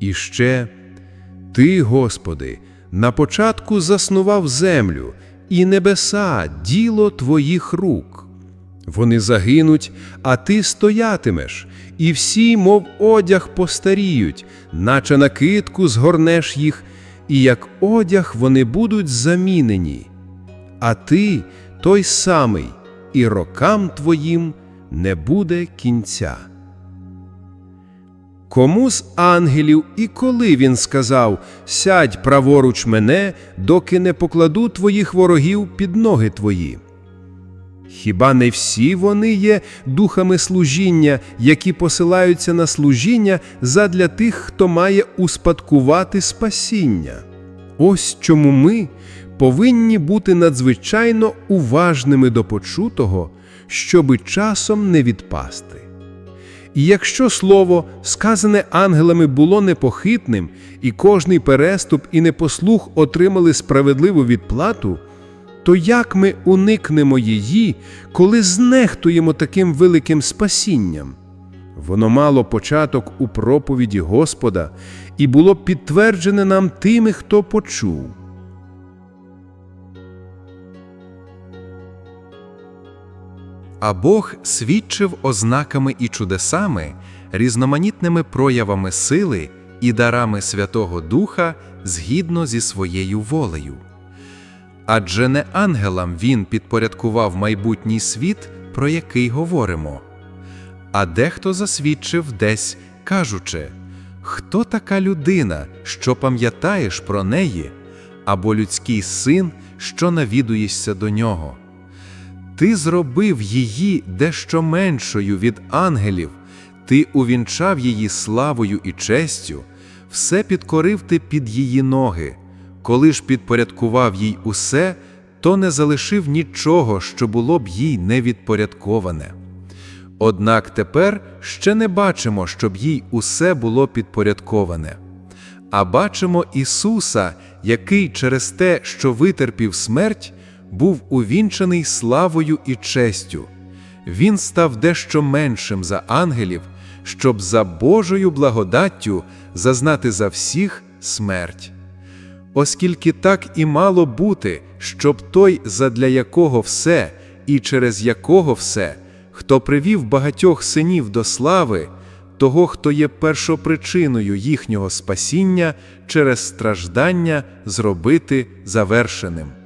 І ще Ти, Господи, на початку заснував землю і небеса діло Твоїх рук. Вони загинуть, а ти стоятимеш, і всі, мов одяг, постаріють, наче накидку згорнеш їх, і як одяг вони будуть замінені. А ти той самий, і рокам твоїм не буде кінця. Кому з ангелів і коли він сказав Сядь праворуч мене, доки не покладу твоїх ворогів під ноги твої? Хіба не всі вони є духами служіння, які посилаються на служіння задля тих, хто має успадкувати спасіння? Ось чому ми повинні бути надзвичайно уважними до почутого, щоби часом не відпасти. І якщо слово, сказане ангелами, було непохитним, і кожний переступ і непослух отримали справедливу відплату, то як ми уникнемо її, коли знехтуємо таким великим спасінням? Воно мало початок у проповіді Господа і було підтверджене нам тими, хто почув. А Бог свідчив ознаками і чудесами, різноманітними проявами сили і дарами Святого Духа згідно зі своєю волею. Адже не ангелам він підпорядкував майбутній світ, про який говоримо. А дехто засвідчив десь, кажучи, хто така людина, що пам'ятаєш про неї, або людський син, що навідуєшся до нього. Ти зробив її дещо меншою від ангелів, ти увінчав її славою і честю, все підкорив ти під її ноги. Коли ж підпорядкував їй усе, то не залишив нічого, що було б їй не відпорядковане. Однак тепер ще не бачимо, щоб їй усе було підпорядковане. А бачимо Ісуса, який через те, що витерпів смерть, був увінчаний славою і честю. Він став дещо меншим за ангелів, щоб за Божою благодаттю зазнати за всіх смерть. Оскільки так і мало бути, щоб той, задля якого все і через якого все, хто привів багатьох синів до слави, того, хто є першопричиною їхнього спасіння через страждання, зробити завершеним.